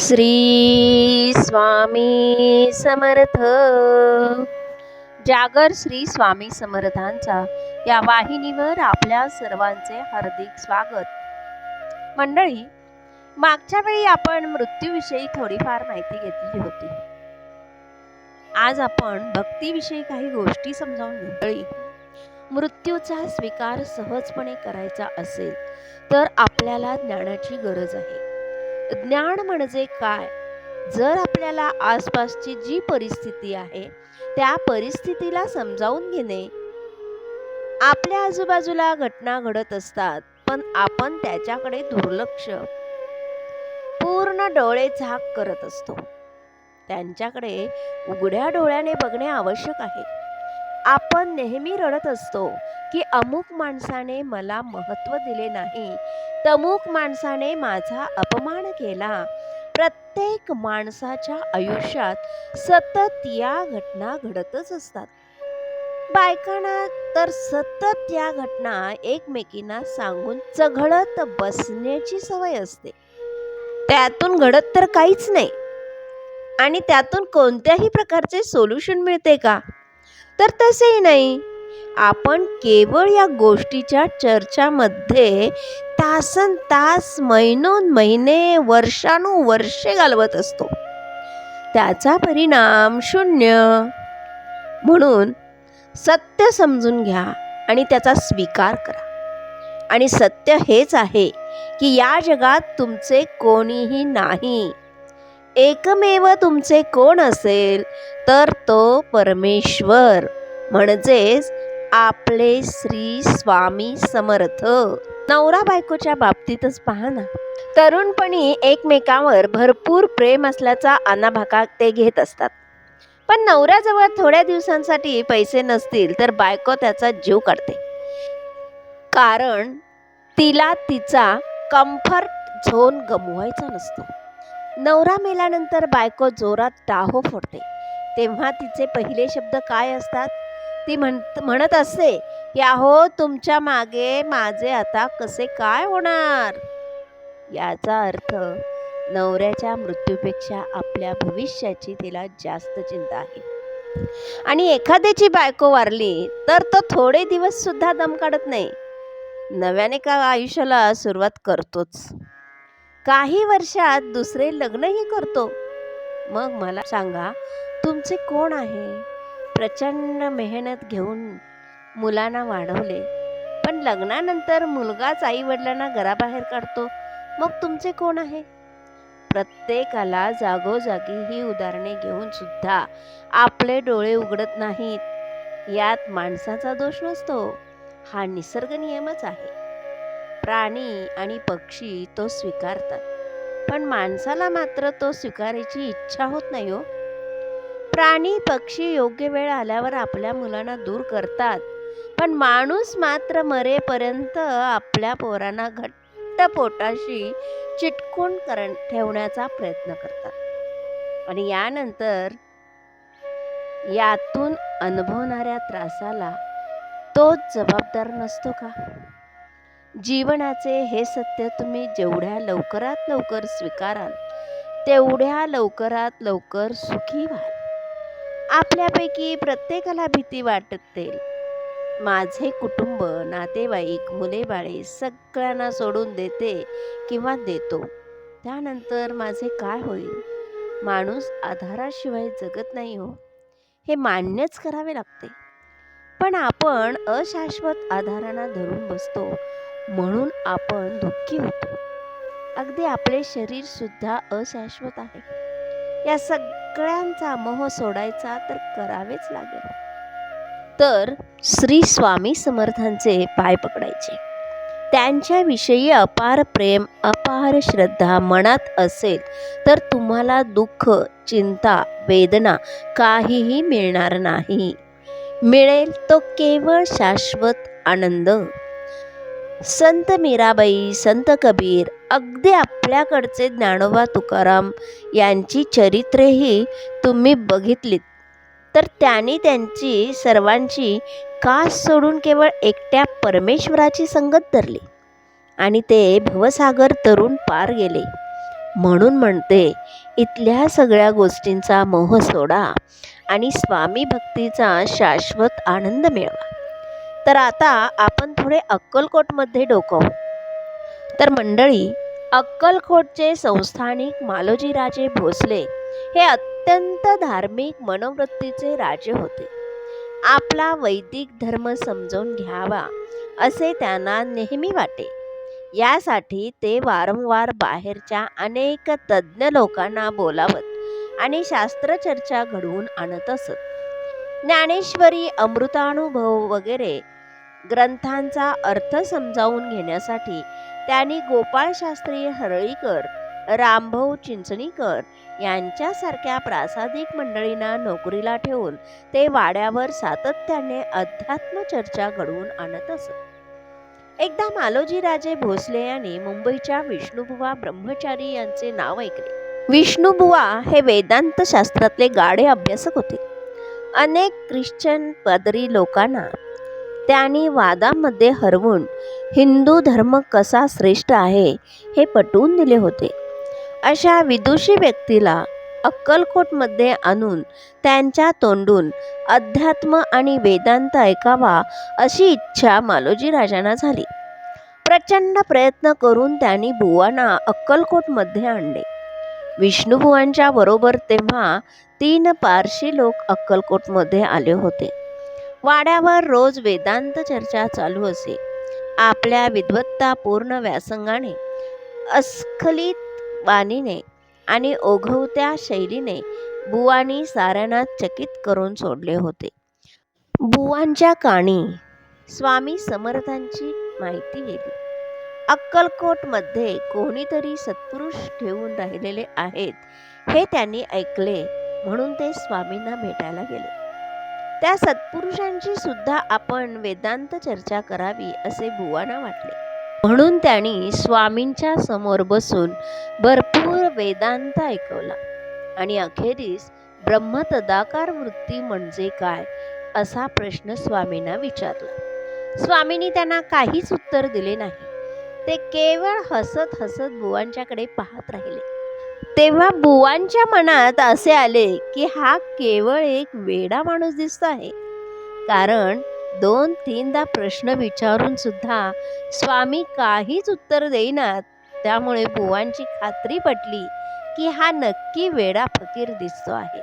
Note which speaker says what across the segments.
Speaker 1: श्री स्वामी समर्थ. जागर श्री स्वामी समर्थांचा या वाहिनीवर आपल्या सर्वांचे हार्दिक स्वागत. मंडळी मागच्या वेळी आपण मृत्यूविषयी थोडीफार माहिती घेतली होती. आज आपण भक्तीविषयी काही गोष्टी समजावून घेऊ. मंडळी, मृत्यूचा स्वीकार सहजपणे करायचा असेल तर आपल्याला ज्ञानाची गरज आहे. ज्ञान म्हणजे काय? जर आपल्याला आसपासची जी परिस्थिती आहे त्या परिस्थितीला समजावून घेणे. आपल्या आजूबाजूला घटना घडत असतात पण आपण त्याच्याकडे दुर्लक्ष. पूर्ण डोळे झाक करत असतो. त्यांच्याकडे उघड्या डोळ्याने बघणे आवश्यक आहे. आपण नेहमी रडत असतो की अमुक माणसाने मला महत्त्व दिले नाही. तमुक माणसाने माझा अपमान केला. प्रत्येक माणसाच्या आयुष्यात सतत या घटना घडतच असतात. बायकांना तर सतत या घटना एकमेकींना सांगून चघळत बसण्याची सवय असते. त्यातून घडत तर काहीच नाही. आणि त्यातून कोणत्याही प्रकारचे सोल्युशन मिळते का? तर तसेही नाही. आपण केवळ या गोष्टीच्या चर्चामध्ये तासन तास महिनोन महिने वर्षानुवर्षे घालवत असतो. त्याचा परिणाम शून्य. म्हणून सत्य समजून घ्या आणि त्याचा स्वीकार करा. आणि सत्य हेच आहे की या जगात तुमचे कोणीही नाही. एकमेव तुमचे कोण असेल तर तो परमेश्वर. म्हणजेच आपले श्री स्वामी समर्थ. नवरा बायकोच्या बाबतीतच पहा ना. तरुणपणी एकमेकावर भरपूर प्रेम असल्याचा अनाभाका ते घेत असतात. पण नवऱ्याजवळ थोड्या दिवसांसाठी पैसे नसतील तर बायको त्याचा जीव काढते. कारण तिला तिचा कम्फर्ट झोन गमवायचा नसतो. नवरा मेल्यानंतर बायको जोरात टाहो फोडते. तेव्हा तिचे पहिले शब्द काय असतात? ती म्हण म्हणत असते की अहो तुमच्या मागे माझे आता कसे काय होणार? याचा अर्थ नवऱ्याच्या मृत्यूपेक्षा आपल्या भविष्याची तिला जास्त चिंता आहे. आणि एखाद्याची बायको वारली तर तो थोडे दिवस सुद्धा दम काढत नाही. नव्याने का आयुष्याला सुरुवात करतोच? काही वर्षात दुसरे लग्नही करतो. मग मला सांगा तुमचे कोण आहे? प्रचंड मेहनत घेऊन मुलांना वाढवले. पण लग्नानंतर मुलगाच आई वडिलांना घराबाहेर काढतो. मग तुमचे कोण आहे? प्रत्येकाला जागोजागी ही उदाहरणे घेऊन सुद्धा आपले डोळे उघडत नाहीत. यात माणसाचा दोष नसतो. हा निसर्ग नियमच आहे. प्राणी आणि पक्षी तो स्वीकारतात. पण माणसाला मात्र तो स्वीकारायची इच्छा होत नाही हो. प्राणी पक्षी योग्य वेळ आल्यावर आपल्या मुलांना दूर करतात. पण माणूस मात्र मरेपर्यंत आपल्या पोरांना घट्ट पोटाशी चिटकून कर ठेवण्याचा प्रयत्न करतात. आणि यानंतर यातून अनुभवणाऱ्या त्रासाला तोच जबाबदार नसतो का? जीवनाचे हे सत्य तुम्ही जेवढ्या लवकरात लवकर स्वीकाराल तेवढ्या लवकरात लवकर सुखी व्हाल. आपल्यापैकी प्रत्येकाला भीती वाटते माझे कुटुंब नातेवाईक मुले बाळे सगळ्यांना सोडून देते किंवा देतो. त्यानंतर माझे काय होईल? माणूस आधाराशिवाय जगत नाही हो. हे मान्यच करावे लागते. पण आपण अशाश्वत आधारांना धरून बसतो म्हणून आपण दुःखी होतो. अगदी आपले शरीर सुद्धा अशाश्वत आहे. या सगळ्यांचा मोह सोडायचा तर करावेच लागेल. तर श्री स्वामी समर्थांचे पाय पकडायचे. त्यांच्याविषयी अपार प्रेम अपार श्रद्धा मनात असेल तर तुम्हाला दुःख चिंता वेदना काहीही मिळणार नाही. मिळेल तो केवळ शाश्वत आनंद. संत मीराबाई संत कबीर अगदी आपल्याकडचे ज्ञानोबा तुकाराम यांची चरित्रेही तुम्ही बघितलीत. तर त्यांनी त्यांची सर्वांची कास सोडून केवळ एकट्या परमेश्वराची संगत धरली आणि ते भवसागर तरुण पार गेले. म्हणून म्हणते इथल्या सगळ्या गोष्टींचा मोह सोडा आणि स्वामी भक्तीचा शाश्वत आनंद मिळवा. तर आता आपण थोडे अक्कलकोटमध्ये डोकवू. तर मंडळी अक्कलकोटचे संस्थानिक मालोजीराजे भोसले हे अत्यंत धार्मिक मनोवृत्तीचे राजे होते. आपला वैदिक धर्म समजून घ्यावा असे त्यांना नेहमी वाटे. यासाठी ते वारंवार बाहेरच्या अनेक तज्ज्ञ लोकांना बोलावत आणि शास्त्रचर्चा घडवून आणत असत. ज्ञानेश्वरी अमृतानुभव वगैरे ग्रंथांचा अर्थ समजावून घेण्यासाठी त्यांनी गोपाळशास्त्री हरळीकर रामभाऊ चिंचणीकर यांच्यासारख्या प्रासादिक मंडळींना नोकरीला ठेवून ते वाड्यावर सातत्याने अध्यात्म चर्चा घडवून आणत असत. एकदा मालोजीराजे भोसले यांनी मुंबईच्या विष्णुबुवा ब्रह्मचारी यांचे नाव ऐकले. विष्णुबुवा हे वेदांत शास्त्रातले गाढे अभ्यासक होते. अनेक ख्रिश्चन पादरी लोकांना त्यांनी वादामध्ये हरवून हिंदू धर्म कसा श्रेष्ठ आहे हे पटवून दिले होते. अशा विदुषी व्यक्तीला अक्कलकोटमध्ये आणून त्यांच्या तोंडून अध्यात्म आणि वेदांत ऐकावा अशी इच्छा मालोजी राजांना झाली. प्रचंड प्रयत्न करून त्यांनी बुवांना अक्कलकोटमध्ये आणले. विष्णुबुवांच्या बरोबर तेव्हा तीन पारशी लोक अक्कलकोटमध्ये आले होते. वाड्यावर रोज वेदांत चर्चा चालू असे. आपल्या विद्वत्तापूर्ण व्यासंगाने अस्खलित वाणीने आणि ओघवत्या शैलीने बुवांनी साऱ्यांना चकित करून सोडले होते. बुवांच्या काणी स्वामी समर्थांची माहिती गेली. अक्कलकोटमध्ये कोणीतरी सत्पुरुष ठेवून राहिलेले आहेत हे त्यांनी ऐकले म्हणून ते स्वामींना भेटायला गेले. त्या सत्पुरुषांची सुद्धा आपण वेदांत चर्चा करावी असे बुवांना वाटले. म्हणून त्यांनी स्वामींच्या समोर बसून भरपूर वेदांत ऐकवला. आणि अखेरीस ब्रह्मतदाकार वृत्ती म्हणजे काय असा प्रश्न स्वामींना विचारला. स्वामींनी त्यांना काहीच उत्तर दिले नाही. ते केवळ हसत हसत बुवांच्याकडे पाहत राहिले. तेव्हा बुवांच्या मनात असे आले की हा केवळ एक वेडा माणूस दिसतो आहे. कारण दोन तीनदा प्रश्न विचारून सुद्धा स्वामी काहीच उत्तर देईनात. त्यामुळे बुवांची खात्री पटली की हा नक्की वेडा फकीर दिसतो आहे.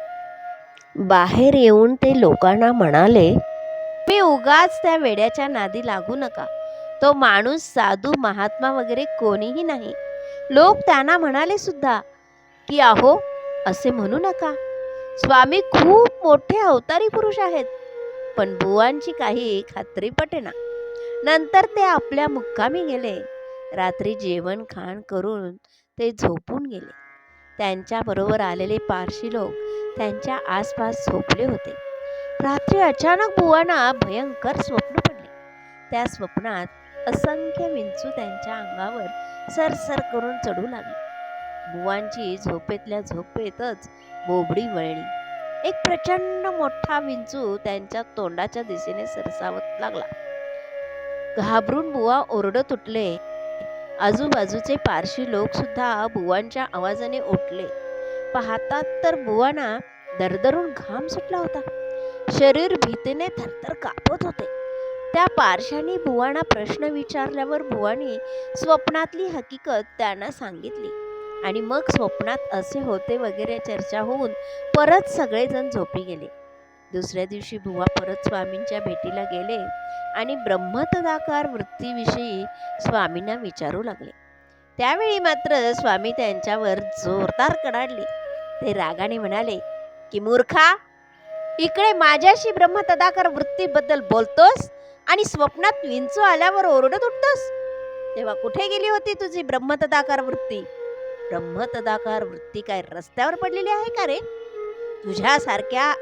Speaker 1: बाहेर येऊन ते लोकांना म्हणाले मी उगाच त्या वेड्याच्या नादी लागू नका. तो माणूस साधू महात्मा वगैरे कोणीही नाही. लोक त्यांना म्हणाले सुद्धा की अहो असे म्हणू नका. स्वामी खूप मोठे अवतारी पुरुष आहेत पण बुवांची काही खात्री पटेना. नंतर ते आपल्या मुक्कामी गेले. रात्री जेवण खाण करून ते झोपून गेले. त्यांच्याबरोबर आलेले पारशी लोक त्यांच्या आसपास झोपले होते. रात्री अचानक बुवांना भयंकर स्वप्न पडले. त्या स्वप्नात असंख्य विंचू त्यांच्या अंगावर सरसर करून चढू लागले. बुवांची झोपेतल्या झोपेतच बोबडी वळली. एक प्रचंड मोठा विंचू त्यांच्या तोंडाच्या दिशेने सरसावत लागला. घाबरून बुवा ओरडत उठले. आजूबाजूचे पारशी लोक सुद्धा बुवांच्या आवाजाने उठले. पाहतात तर बुवांना दरदरून घाम सुटला होता. शरीर भीतीने थरथर कापत होते. त्या पारशांनी बुवांना प्रश्न विचारल्यावर बुवांनी स्वप्नातली हकीकत त्यांना सांगितली. आणि मग स्वप्नात असे होते वगैरे चर्चा होऊन परत सगळेजण झोपी गेले. दुसऱ्या दिवशी बुवा परत स्वामींच्या भेटीला गेले आणि ब्रह्मतदाकार वृत्तीविषयी स्वामींना विचारू लागले. त्यावेळी मात्र स्वामी त्यांच्यावर जोरदार कडाडले. ते रागाने म्हणाले की मूर्खा इकडे माझ्याशी ब्रह्मतदाकार वृत्तीबद्दल बोलतोस आणि स्वप्नात विंचू आल्यावर ओरडत उठतोस? तेव्हा कुठे गेली होती तुझी ब्रह्मतदाकार वृत्ती? ब्रह्मतदाकार वृत्ती काय रस्त्यावर पडलेली आहे का रे? तुझ्यासारख्या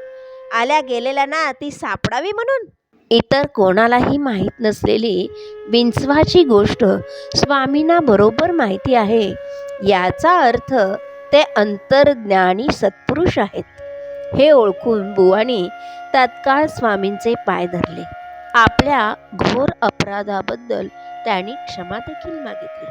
Speaker 1: आल्या गेलेल्या ना ती सापडावी म्हणून? इतर कोणालाही माहीत नसलेली विंचवाची गोष्ट स्वामींना बरोबर माहिती आहे. याचा अर्थ ते अंतर्ज्ञानी सत्पुरुष आहेत. हे ओळखून बुवानी तत्काळ स्वामींचे पाय धरले. आपल्या घोर अपराधाबद्दल त्यांनी क्षमा देखील मागितली.